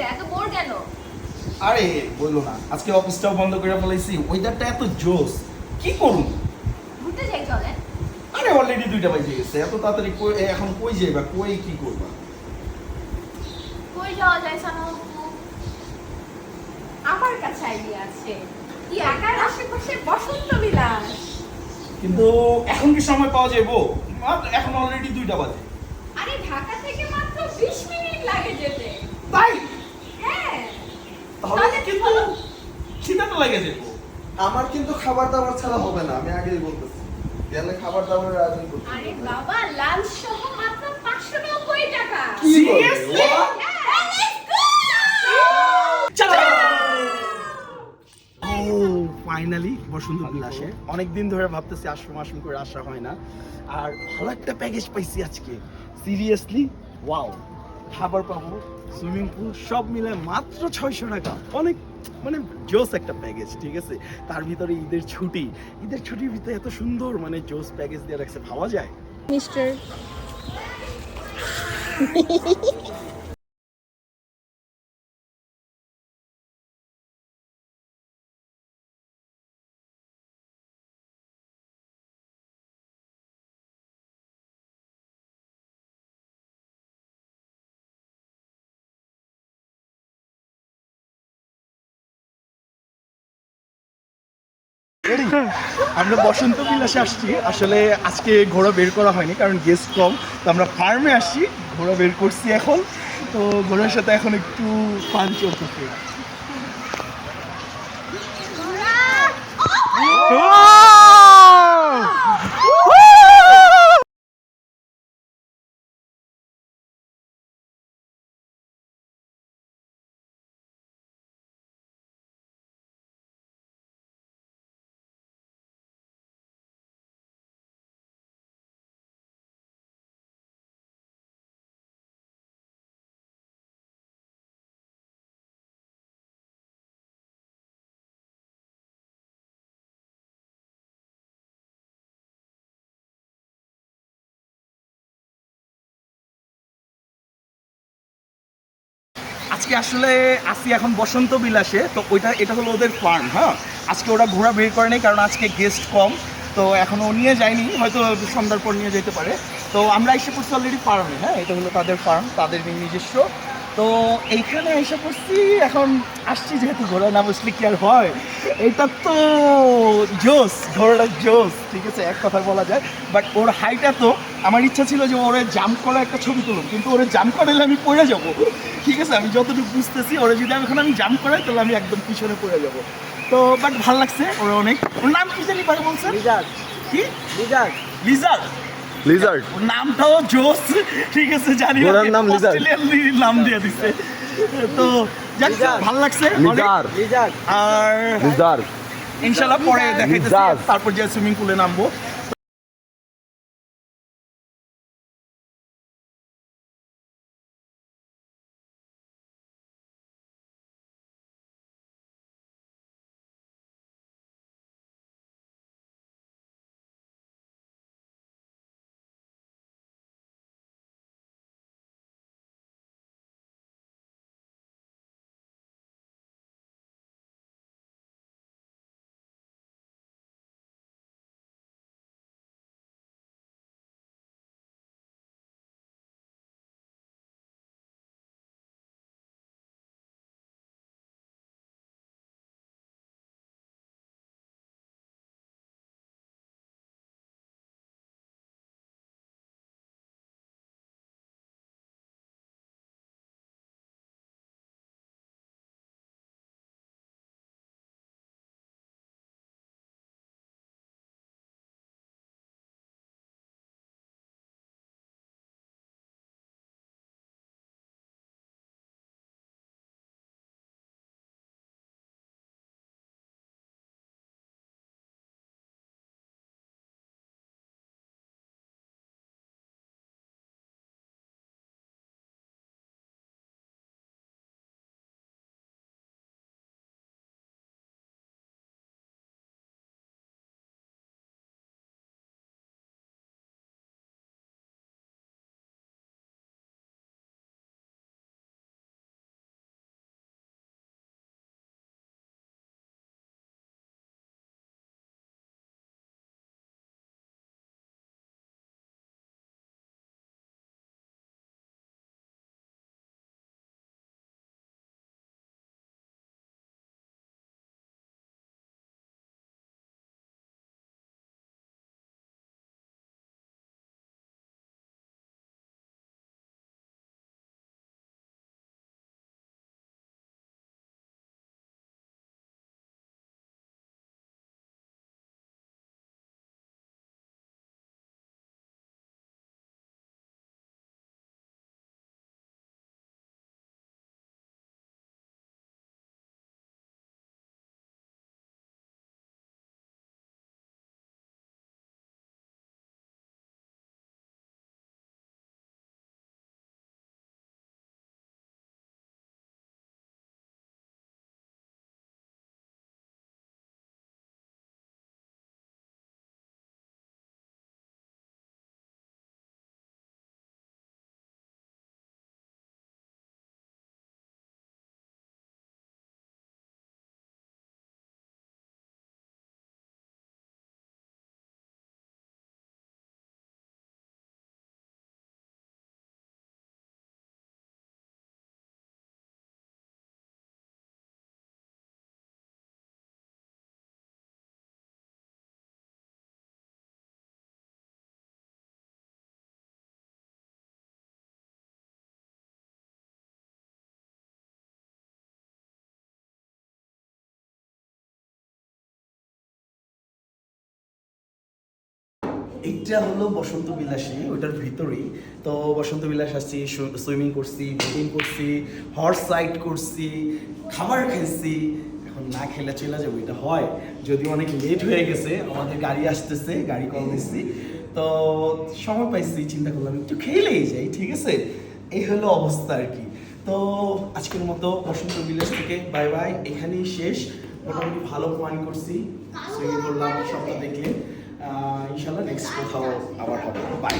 এত বোর কেন? আরে বলল না। আজকে অফিসটাও বন্ধ করে ফেলাইছি। ওয়েদারটা এত জোস। কি করুন ঘুরতে যাই চলেন আরে অলরেডি দুইটা বাজে গেছে। এত তাড়াতাড়ি কই- এখন কই যাইবা? কই কি করবা? কই যাওয়া যায় সানো? আমার কাছে আইডিয়া আছে। কি আশেপাশে বসন্ত বিলাস? কিন্তু এখন কি সময় পাওয়া যাব এখন অলরেডি দুইটা বাজে। আরে ঢাকা থেকে মাত্র 20 মিনিট লাগে যেতে তাই হ্যাঁ তাহলে তাহলে কিন্তু লাগে আমার কিন্তু খাবার দাবার ছাড়া হবে না আমি আগেই বলতেছি। গেলে খাবার দাবারের আয়োজন করতে আরে বাবা লাঞ্চ সহ মাত্র 590 টাকা। কি? What? হ্যাঁ, ফাইনালি বসন্ত বিলাসে অনেকদিন ধরে ভাবতেছি আশ্রম আশ্রম করে আসা হয় না। আর ভালো একটা প্যাকেজ পাইছি আজকে। সিরিয়াসলি ওয়াও খাবার পাবো সুইমিং পুল সব মিলে মাত্র ছয়শো টাকা। অনেক মানে জোস একটা প্যাকেজ ঠিক আছে? তার ভিতরে ঈদের ছুটি। ঈদের ছুটির ভিতরে এত সুন্দর মানে জোস প্যাকেজ দিয়ে রাখছে, ভাবা যায়? মিস্টার আমরা বসন্ত বিলাসে আসছি। আসলে আজকে ঘোড়া বের করা হয়নি, কারণ গেস্ট কম। তো আমরা ফার্মে আসছি, ঘোড়া বের করছি এখন। তো ঘোড়ার সাথে এখন একটু পান চলতেছে। আজকে আসলে আসি এখন বসন্ত বিলাসে, তো ওইটা, এটা হলো ওদের ফার্ম হ্যাঁ? আজকে ওরা ঘোরা বের করে নেই, কারণ আজকে গেস্ট কম, তো এখনও নিয়ে যায়নি, হয়তো সন্ধ্যার পর নিয়ে যেতে পারে। তো আমরা এসে পড়ছি অলরেডি ফার্মে হ্যাঁ? এটা হলো তাদের ফার্ম তাদের নিজস্ব। তো এইখানে এসে পড়ছি, এখন আসছি যেহেতু ঘোরা, না বসলে কি আর হয়? এটা তো জোস ঘোড়াটা জোস ঠিক আছে? এক কথা বলা যায়। বাট ওর হাইট এত আমার ইচ্ছা ছিল যে ওরে জাম্প করা একটা ছবি তুলুন কিন্তু ওরে জাম্প করালে আমি পড়ে যাব। ঠিক আছে? আমি যতটুকু বুঝতেছি ওরে যদি আমি এখন আমি জাম্প করাই তাহলে আমি একদম পিছনে পড়ে যাব। তো বাট ভালো লাগছে ওরা অনেক। ওর নাম কি জানি পারে বলছে লিজার্ড কি? লিজার্ড লিজার্ড লিজার্ড ওর নামটাও জোস ঠিক আছে? জানি নাম lizard। নাম দিয়ে দিছে। তো যাক ভালো লাগছে আর ইনশাল্লাহ পরে দেখাইতেছি তারপর যে সুইমিং পুলে নামবো। এটা হলো বসন্ত বিলাসী ওটার ভিতরেই। তো বসন্ত বিলাস আসছি সুইমিং করছি বোটিং করছি হর্স রাইড করছি খাবার খাইছি এখন না খেলে চলে যাব এটা হয়। যদি অনেক লেট হয়ে গেছে আমাদের গাড়ি আসতেছে গাড়ি কল দিচ্ছি। তো সময় পাইছি চিন্তা করলাম একটু খেলেই যাই ঠিক আছে? এই হলো অবস্থা আর কি। তো আজকের মতো বসন্ত বিলাস থেকে বাই বাই এখানেই শেষ। মোটামুটি ভালো পয়েন্ট করছি। সুইমিং করলাম সবটা দেখলে। ইনশাল্লাহ নেক্সট কোথাও আবার হবে। বাই